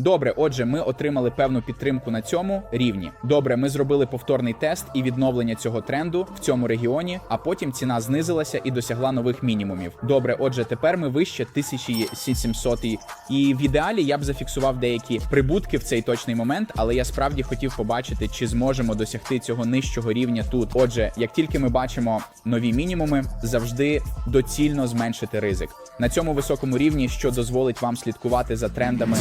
Добре, отже, ми отримали певну підтримку на цьому рівні. Добре, ми зробили повторний тест і відновлення цього тренду в цьому регіоні, а потім ціна знизилася і досягла нових мінімумів. Добре, отже, тепер ми вище 1700 і в ідеалі я б зафіксував деякі прибутки в цей точний момент, але я справді хотів побачити, чи зможемо досягти цього нижчого рівня тут. Отже, як тільки ми бачимо нові мінімуми, завжди доцільно зменшити ризик на цьому високому рівні, що дозволить вам слідкувати за трендами.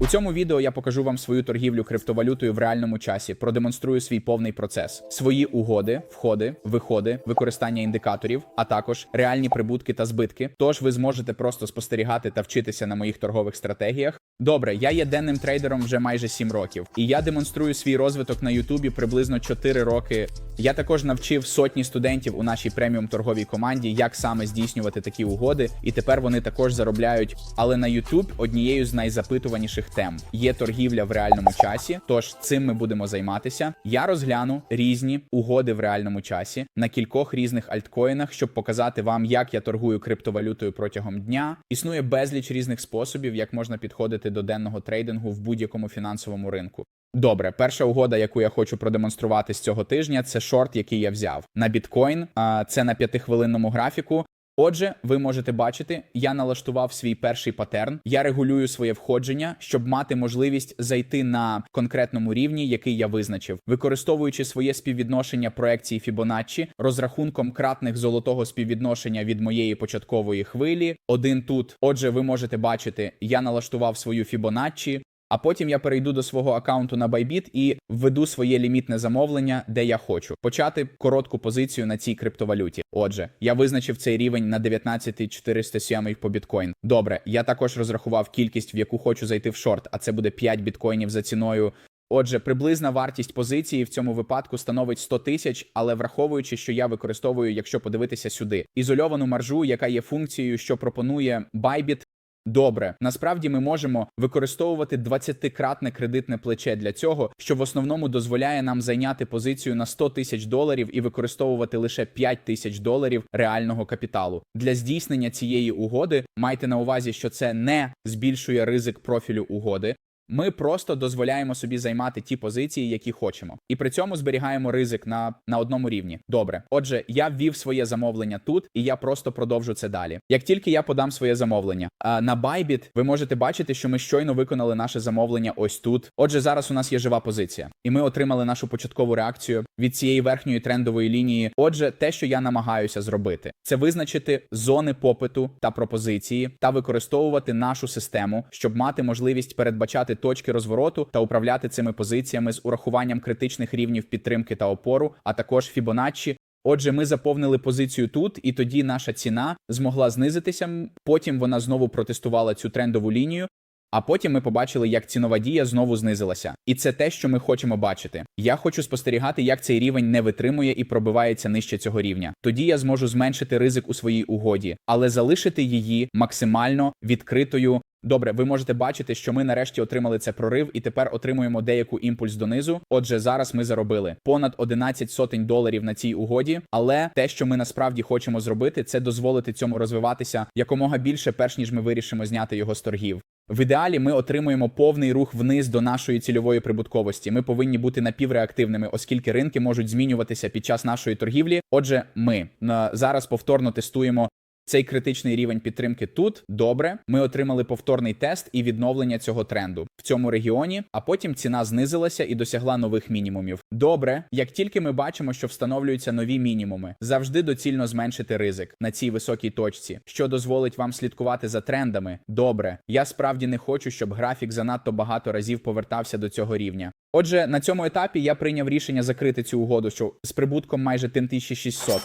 У цьому відео я покажу вам свою торгівлю криптовалютою в реальному часі, продемонструю свій повний процес, свої угоди, входи, виходи, використання індикаторів, а також реальні прибутки та збитки. Тож ви зможете просто спостерігати та вчитися на моїх торгових стратегіях. Добре, я є денним трейдером вже майже 7 років, і я демонструю свій розвиток на Ютубі приблизно 4 роки. Я також навчив сотні студентів у нашій преміум торговій команді, як саме здійснювати такі угоди, і тепер вони також заробляють. Але на YouTube однією з найзапитуваніших тем є торгівля в реальному часі. Тож цим ми будемо займатися. Я розгляну різні угоди в реальному часі на кількох різних альткоїнах, щоб показати вам, як я торгую криптовалютою протягом дня. Існує безліч різних способів, як можна підходити до денного трейдингу в будь-якому фінансовому ринку. Добре, перша угода, яку я хочу продемонструвати з цього тижня, це шорт, який я взяв на біткоін. Це на п'ятихвилинному графіку. Отже, ви можете бачити, я налаштував свій перший патерн. Я регулюю своє входження, щоб мати можливість зайти на конкретному рівні, який я визначив, використовуючи своє співвідношення проекції Fibonacci, розрахунком кратних золотого співвідношення від моєї початкової хвилі. Один тут. Отже, ви можете бачити, я налаштував свою Fibonacci, а потім я перейду до свого аккаунту на Bybit і введу своє лімітне замовлення, де я хочу почати коротку позицію на цій криптовалюті. Отже, я визначив цей рівень на 19407 по біткоін. Добре, я також розрахував кількість, в яку хочу зайти в шорт, а це буде 5 біткоїнів за ціною. Отже, приблизна вартість позиції в цьому випадку становить 100 тисяч, але враховуючи, що я використовую, якщо подивитися сюди, ізольовану маржу, яка є функцією, що пропонує Bybit, Добре, насправді ми можемо використовувати 20-кратне кредитне плече для цього, що в основному дозволяє нам зайняти позицію на 100 тисяч доларів і використовувати лише 5 тисяч доларів реального капіталу. Для здійснення цієї угоди майте на увазі, що це не збільшує ризик профілю угоди. Ми просто дозволяємо собі займати ті позиції, які хочемо, і при цьому зберігаємо ризик на, на одному рівні. Добре, отже, я ввів своє замовлення тут, і я просто продовжу це далі. Як тільки я подам своє замовлення на Bybit, ви можете бачити, що ми щойно виконали наше замовлення ось тут. Отже, зараз у нас є жива позиція, і ми отримали нашу початкову реакцію від цієї верхньої трендової лінії. Отже, те, що я намагаюся зробити, це визначити зони попиту та пропозиції та використовувати нашу систему, щоб мати можливість передбачати точки розвороту та управляти цими позиціями з урахуванням критичних рівнів підтримки та опору, а також Fibonacci. Отже, ми заповнили позицію тут, і тоді наша ціна змогла знизитися. Потім вона знову протестувала цю трендову лінію. А потім ми побачили, як цінова дія знову знизилася, і це те, що ми хочемо бачити. Я хочу спостерігати, як цей рівень не витримує і пробивається нижче цього рівня. Тоді я зможу зменшити ризик у своїй угоді, але залишити її максимально відкритою. Добре, ви можете бачити, що ми нарешті отримали це прорив, і тепер отримуємо деяку імпульс донизу. Отже, зараз ми заробили понад 11 сотень доларів на цій угоді. Але те, що ми насправді хочемо зробити, це дозволити цьому розвиватися якомога більше, перш ніж ми вирішимо зняти його з торгів. В ідеалі ми отримуємо повний рух вниз до нашої цільової прибутковості. Ми повинні бути напівреактивними, оскільки ринки можуть змінюватися під час нашої торгівлі. Отже, ми зараз повторно тестуємо. Цей критичний рівень підтримки тут добре. Ми отримали повторний тест і відновлення цього тренду в цьому регіоні, а потім ціна знизилася і досягла нових мінімумів. Добре, як тільки ми бачимо, що встановлюються нові мінімуми, завжди доцільно зменшити ризик на цій високій точці, що дозволить вам слідкувати за трендами. Добре, я справді не хочу, щоб графік занадто багато разів повертався до цього рівня. Отже, на цьому етапі я прийняв рішення закрити цю угоду, що з прибутком майже 1600.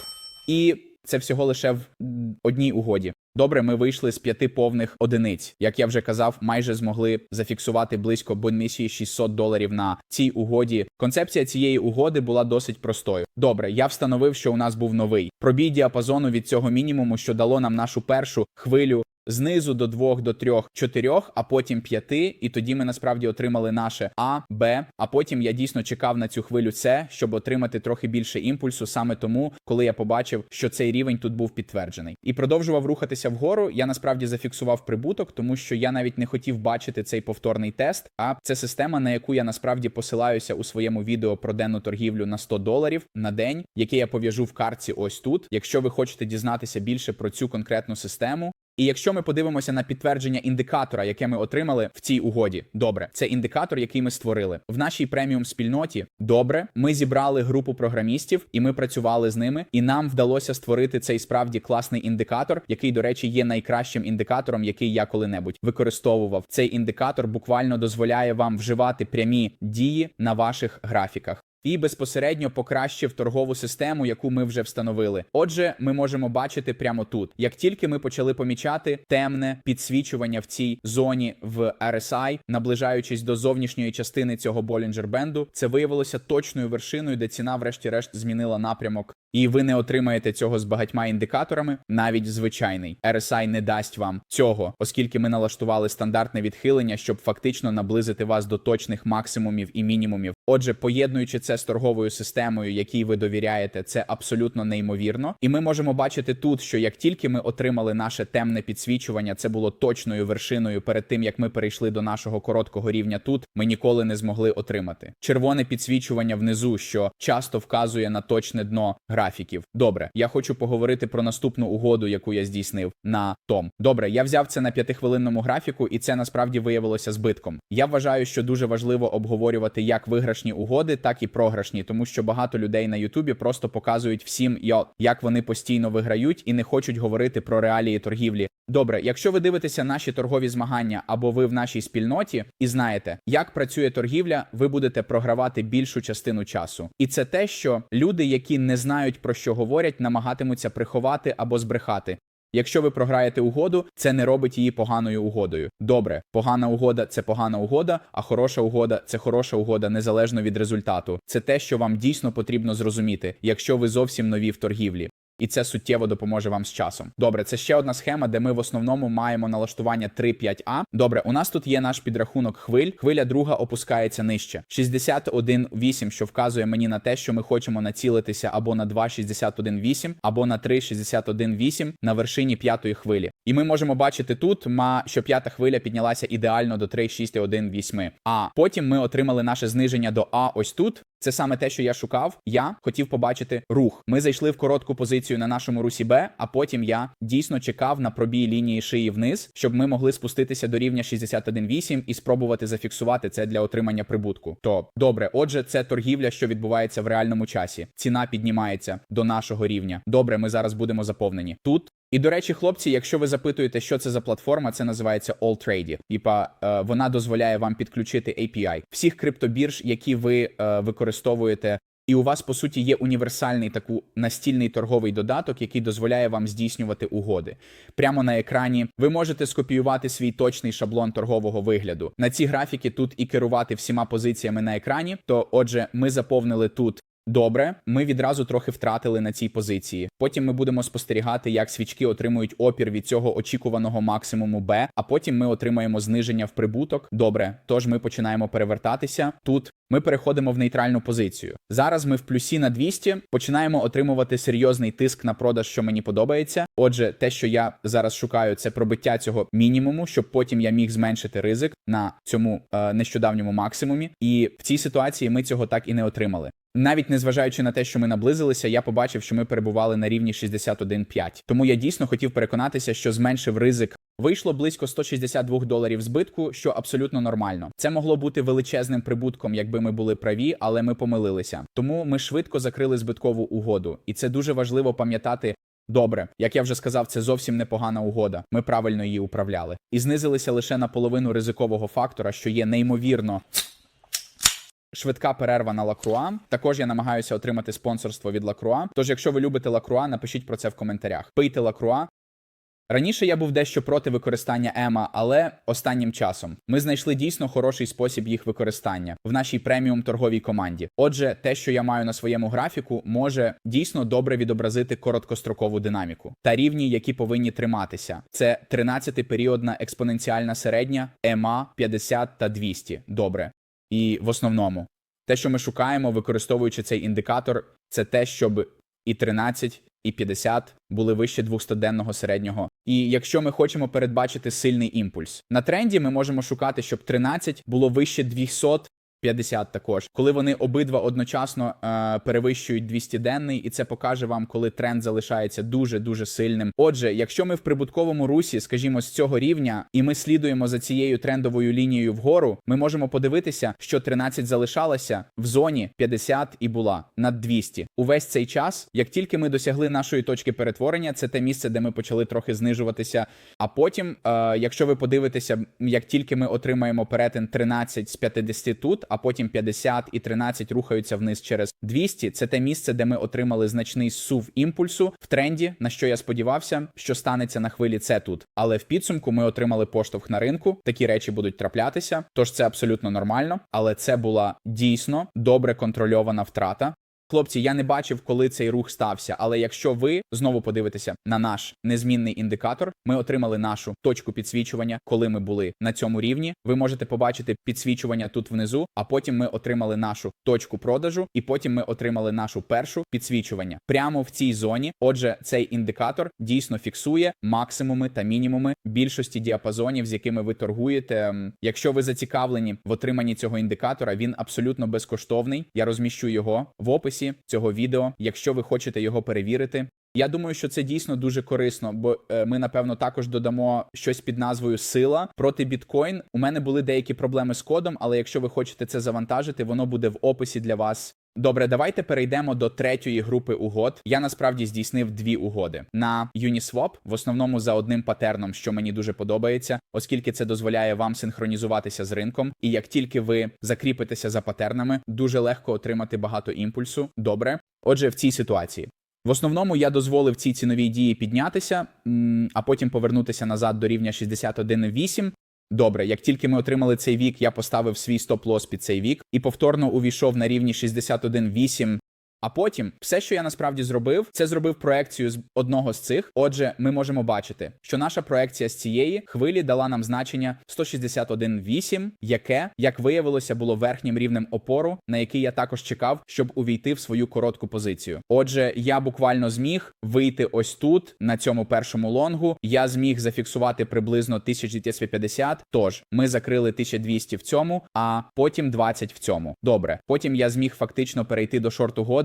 І це всього лише в одній угоді. Добре, ми вийшли з п'яти повних одиниць. Як я вже казав, майже змогли зафіксувати близько бонмісії 600 доларів на цій угоді. Концепція цієї угоди була досить простою. Добре, я встановив, що у нас був новий пробій діапазону від цього мінімуму, що дало нам нашу першу хвилю знизу до 2, до 3, 4, а потім 5, і тоді ми насправді отримали наше А, Б, а потім я дійсно чекав на цю хвилю С, щоб отримати трохи більше імпульсу, саме тому, коли я побачив, що цей рівень тут був підтверджений. І продовжував рухатися вгору. Я насправді зафіксував прибуток, тому що я навіть не хотів бачити цей повторний тест. А це система, на яку я насправді посилаюся у своєму відео про денну торгівлю на 100 доларів на день, яке я пов'яжу в картці ось тут. Якщо ви хочете дізнатися більше про цю конкретну систему. І якщо ми подивимося на підтвердження індикатора, яке ми отримали в цій угоді, добре, це індикатор, який ми створили в нашій преміум спільноті. Добре, ми зібрали групу програмістів, і ми працювали з ними, і нам вдалося створити цей справді класний індикатор, який, до речі, є найкращим індикатором, який я коли-небудь використовував. Цей індикатор буквально дозволяє вам вживати прямі дії на ваших графіках. І безпосередньо покращив торгову систему, яку ми вже встановили. Отже, ми можемо бачити прямо тут. Як тільки ми почали помічати темне підсвічування в цій зоні в RSI, наближаючись до зовнішньої частини цього Bollinger Бенду, це виявилося точною вершиною, де ціна, врешті-решт, змінила напрямок. І ви не отримаєте цього з багатьма індикаторами, навіть звичайний RSI не дасть вам цього, оскільки ми налаштували стандартне відхилення, щоб фактично наблизити вас до точних максимумів і мінімумів. Отже, поєднуючи це з торговою системою, якій ви довіряєте, це абсолютно неймовірно. І ми можемо бачити тут, що як тільки ми отримали наше темне підсвічування, це було точною вершиною перед тим, як ми перейшли до нашого короткого рівня. Тут ми ніколи не змогли отримати червоне підсвічування внизу, що часто вказує на точне дно графіків. Добре, я хочу поговорити про наступну угоду, яку я здійснив на том. Добре, я взяв це на п'ятихвилинному графіку, і це насправді виявилося збитком. Я вважаю, що дуже важливо обговорювати як виграшні угоди, так і програшні, тому що багато людей на Ютубі просто показують всім, йо, як вони постійно виграють і не хочуть говорити про реалії торгівлі. Добре, якщо ви дивитеся наші торгові змагання або ви в нашій спільноті і знаєте, як працює торгівля, ви будете програвати більшу частину часу. І це те, що люди, які не знають про що говорять, намагатимуться приховати або збрехати. Якщо ви програєте угоду, це не робить її поганою угодою. Добре, погана угода це погана угода, а хороша угода це хороша угода незалежно від результату. Це те, що вам дійсно потрібно зрозуміти, якщо ви зовсім нові в торгівлі. І це суттєво допоможе вам з часом. Добре, це ще одна схема, де ми в основному маємо налаштування 3-5А. Добре, у нас тут є наш підрахунок хвиль. Хвиля друга опускається нижче. 61.8, що вказує мені на те, що ми хочемо націлитися або на 2.61.8, або на 3.61.8 на вершині п'ятої хвилі. І ми можемо бачити тут, що п'ята хвиля піднялася ідеально до 3.61.8. А потім ми отримали наше зниження до А ось тут. Це саме те, що я шукав. Я хотів побачити рух. Ми зайшли в коротку позицію на нашому русі Б, а потім я дійсно чекав на пробій лінії шиї вниз, щоб ми могли спуститися до рівня 61.8 і спробувати зафіксувати це для отримання прибутку. То добре, отже, це торгівля, що відбувається в реальному часі. Ціна піднімається до нашого рівня. Добре, ми зараз будемо заповнені тут. І до речі, хлопці, якщо ви запитуєте, що це за платформа, це називається AllTrade. Типа е, вона дозволяє вам підключити API всіх криптобірж, які ви е, використовуєте. І у вас по суті є універсальний таку настільний торговий додаток, який дозволяє вам здійснювати угоди. Прямо на екрані ви можете скопіювати свій точний шаблон торгового вигляду. На ці графіки тут і керувати всіма позиціями на екрані. То, отже, ми заповнили тут Добре, ми відразу трохи втратили на цій позиції. Потім ми будемо спостерігати, як свічки отримують опір від цього очікуваного максимуму Б, а потім ми отримаємо зниження в прибуток. Добре, тож ми починаємо перевертатися. Тут ми переходимо в нейтральну позицію. Зараз ми в плюсі на 200 починаємо отримувати серйозний тиск на продаж, що мені подобається. Отже, те, що я зараз шукаю, це пробиття цього мінімуму, щоб потім я міг зменшити ризик на цьому е, нещодавньому максимумі. І в цій ситуації ми цього так і не отримали. Навіть незважаючи на те, що ми наблизилися, я побачив, що ми перебували на рівні 61,5. Тому я дійсно хотів переконатися, що зменшив ризик. Вийшло близько 162 доларів збитку, що абсолютно нормально. Це могло бути величезним прибутком, якби ми були праві, але ми помилилися. Тому ми швидко закрили збиткову угоду, і це дуже важливо пам'ятати. Добре, як я вже сказав, це зовсім непогана угода. Ми правильно її управляли і знизилися лише на половину ризикового фактора, що є неймовірно. Швидка перерва на Лакруа. Також я намагаюся отримати спонсорство від Лакруа. Тож, якщо ви любите Лакруа, напишіть про це в коментарях. Пийте Лакруа. Раніше я був дещо проти використання ема, але останнім часом ми знайшли дійсно хороший спосіб їх використання в нашій преміум торговій команді. Отже, те, що я маю на своєму графіку, може дійсно добре відобразити короткострокову динаміку та рівні, які повинні триматися. Це 13-періодна експоненціальна середня, ема 50 та 200. Добре. І в основному, те, що ми шукаємо, використовуючи цей індикатор, це те, щоб і 13, і 50 були вище 200-денного середнього. І якщо ми хочемо передбачити сильний імпульс на тренді, ми можемо шукати, щоб 13 було вище 200 50 також, коли вони обидва одночасно е, перевищують 200-денний, і це покаже вам, коли тренд залишається дуже дуже сильним. Отже, якщо ми в прибутковому русі, скажімо, з цього рівня, і ми слідуємо за цією трендовою лінією вгору, ми можемо подивитися, що 13 залишалася в зоні 50 і була над 200. Увесь цей час, як тільки ми досягли нашої точки перетворення, це те місце, де ми почали трохи знижуватися. А потім, е, якщо ви подивитеся, як тільки ми отримаємо перетин 13 з 50 тут а потім 50 і 13 рухаються вниз через 200. Це те місце, де ми отримали значний сув імпульсу в тренді, на що я сподівався, що станеться на хвилі це тут. Але в підсумку ми отримали поштовх на ринку. Такі речі будуть траплятися, тож це абсолютно нормально. Але це була дійсно добре контрольована втрата. Хлопці, я не бачив, коли цей рух стався. Але якщо ви знову подивитеся на наш незмінний індикатор, ми отримали нашу точку підсвічування, коли ми були на цьому рівні. Ви можете побачити підсвічування тут внизу, а потім ми отримали нашу точку продажу, і потім ми отримали нашу першу підсвічування прямо в цій зоні. Отже, цей індикатор дійсно фіксує максимуми та мінімуми більшості діапазонів, з якими ви торгуєте. Ем, Якщо ви зацікавлені в отриманні цього індикатора, він абсолютно безкоштовний. Я розміщу його в описі цього відео, якщо ви хочете його перевірити. Я думаю, що це дійсно дуже корисно, бо е, ми напевно також додамо щось під назвою Сила проти біткоін. У мене були деякі проблеми з кодом, але якщо ви хочете це завантажити, воно буде в описі для вас. Добре, давайте перейдемо до третьої групи угод. Я насправді здійснив дві угоди на Uniswap, в основному за одним патерном, що мені дуже подобається, оскільки це дозволяє вам синхронізуватися з ринком. І як тільки ви закріпитеся за патернами, дуже легко отримати багато імпульсу. Добре, отже, в цій ситуації. В основному я дозволив цій ціновій дії піднятися, а потім повернутися назад до рівня 61,8. Добре, як тільки ми отримали цей вік, я поставив свій стоп-лос під цей вік і повторно увійшов на рівні 61,8. А потім все, що я насправді зробив, це зробив проекцію з одного з цих. Отже, ми можемо бачити, що наша проекція з цієї хвилі дала нам значення 161,8, яке, як виявилося, було верхнім рівнем опору, на який я також чекав, щоб увійти в свою коротку позицію. Отже, я буквально зміг вийти ось тут, на цьому першому лонгу. Я зміг зафіксувати приблизно 1050. Тож ми закрили 1200 в цьому, а потім 20 в цьому. Добре. Потім я зміг фактично перейти до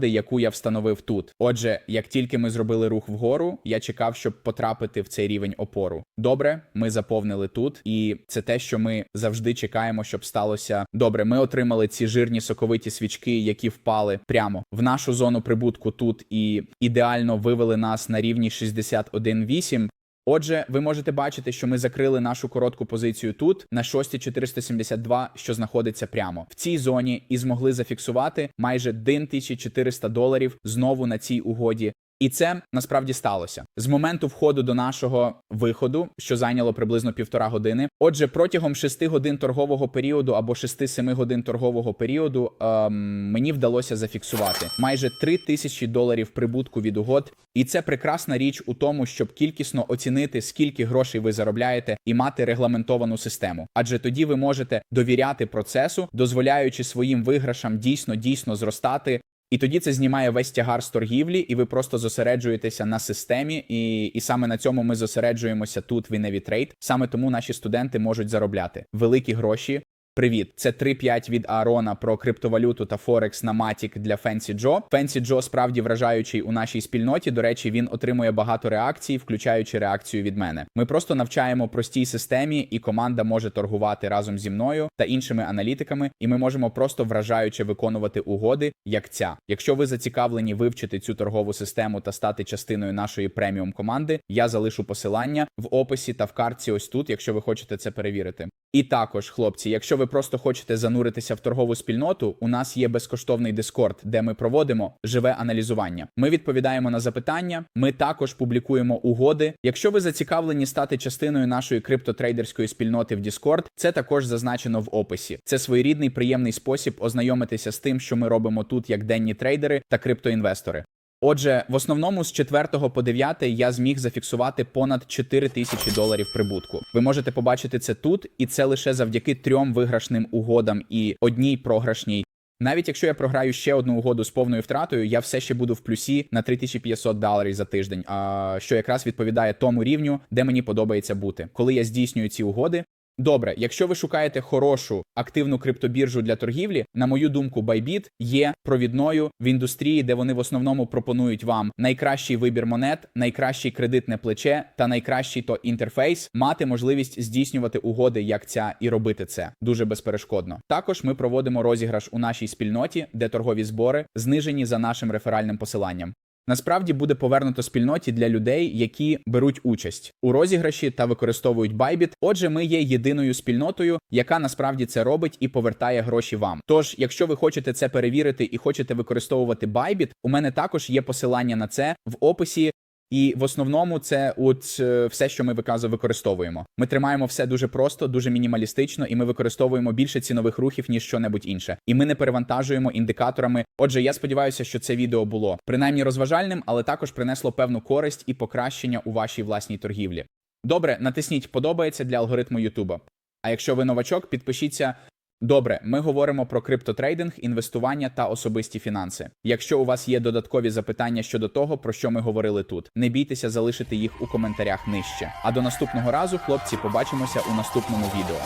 шорт-угоди, яку я встановив тут. Отже, як тільки ми зробили рух вгору, я чекав, щоб потрапити в цей рівень опору. Добре, ми заповнили тут, і це те, що ми завжди чекаємо, щоб сталося. Добре, ми отримали ці жирні соковиті свічки, які впали прямо в нашу зону прибутку тут, і ідеально вивели нас на рівні 61,8. Отже, ви можете бачити, що ми закрили нашу коротку позицію тут на 6472, що знаходиться прямо в цій зоні, і змогли зафіксувати майже 1400 доларів знову на цій угоді. І це насправді сталося з моменту входу до нашого виходу, що зайняло приблизно півтора години. Отже, протягом 6 годин торгового періоду або 6-7 годин торгового періоду ем, мені вдалося зафіксувати майже 3 тисячі доларів прибутку від угод. І це прекрасна річ у тому, щоб кількісно оцінити, скільки грошей ви заробляєте, і мати регламентовану систему. Адже тоді ви можете довіряти процесу, дозволяючи своїм виграшам дійсно дійсно зростати. І тоді це знімає весь тягар з торгівлі, і ви просто зосереджуєтеся на системі, і і саме на цьому ми зосереджуємося тут в Trade. Саме тому наші студенти можуть заробляти великі гроші. Привіт, це 3.5 від Аарона про криптовалюту та Форекс на Matic для Fancy Joe. Fancy Joe справді вражаючий у нашій спільноті. До речі, він отримує багато реакцій, включаючи реакцію від мене. Ми просто навчаємо простій системі, і команда може торгувати разом зі мною та іншими аналітиками, і ми можемо просто вражаюче виконувати угоди, як ця. Якщо ви зацікавлені вивчити цю торгову систему та стати частиною нашої преміум команди, я залишу посилання в описі та в картці ось тут, якщо ви хочете це перевірити. І також, хлопці, якщо ви просто хочете зануритися в торгову спільноту, у нас є безкоштовний Discord, де ми проводимо живе аналізування. Ми відповідаємо на запитання. Ми також публікуємо угоди. Якщо ви зацікавлені стати частиною нашої криптотрейдерської спільноти в Discord, це також зазначено в описі. Це своєрідний приємний спосіб ознайомитися з тим, що ми робимо тут як денні трейдери та криптоінвестори. Отже, в основному з 4 по 9 я зміг зафіксувати понад 4 тисячі доларів прибутку. Ви можете побачити це тут, і це лише завдяки трьом виграшним угодам і одній програшній. Навіть якщо я програю ще одну угоду з повною втратою, я все ще буду в плюсі на 3500 доларів за тиждень, а що якраз відповідає тому рівню, де мені подобається бути, коли я здійснюю ці угоди. Добре, якщо ви шукаєте хорошу активну криптобіржу для торгівлі, на мою думку, Bybit є провідною в індустрії, де вони в основному пропонують вам найкращий вибір монет, найкращий кредитне плече та найкращий то інтерфейс, мати можливість здійснювати угоди, як ця, і робити це дуже безперешкодно. Також ми проводимо розіграш у нашій спільноті, де торгові збори знижені за нашим реферальним посиланням. Насправді буде повернуто спільноті для людей, які беруть участь у розіграші та використовують Bybit. Отже, ми є єдиною спільнотою, яка насправді це робить і повертає гроші вам. Тож, якщо ви хочете це перевірити і хочете використовувати Bybit, у мене також є посилання на це в описі. І в основному це от е, все, що ми виказу використовуємо. Ми тримаємо все дуже просто, дуже мінімалістично, і ми використовуємо більше цінових рухів ніж що-небудь інше. І ми не перевантажуємо індикаторами. Отже, я сподіваюся, що це відео було принаймні розважальним, але також принесло певну користь і покращення у вашій власній торгівлі. Добре, натисніть подобається для алгоритму Ютуба. А якщо ви новачок, підпишіться. Добре, ми говоримо про криптотрейдинг, інвестування та особисті фінанси. Якщо у вас є додаткові запитання щодо того, про що ми говорили тут, не бійтеся залишити їх у коментарях нижче. А до наступного разу, хлопці, побачимося у наступному відео.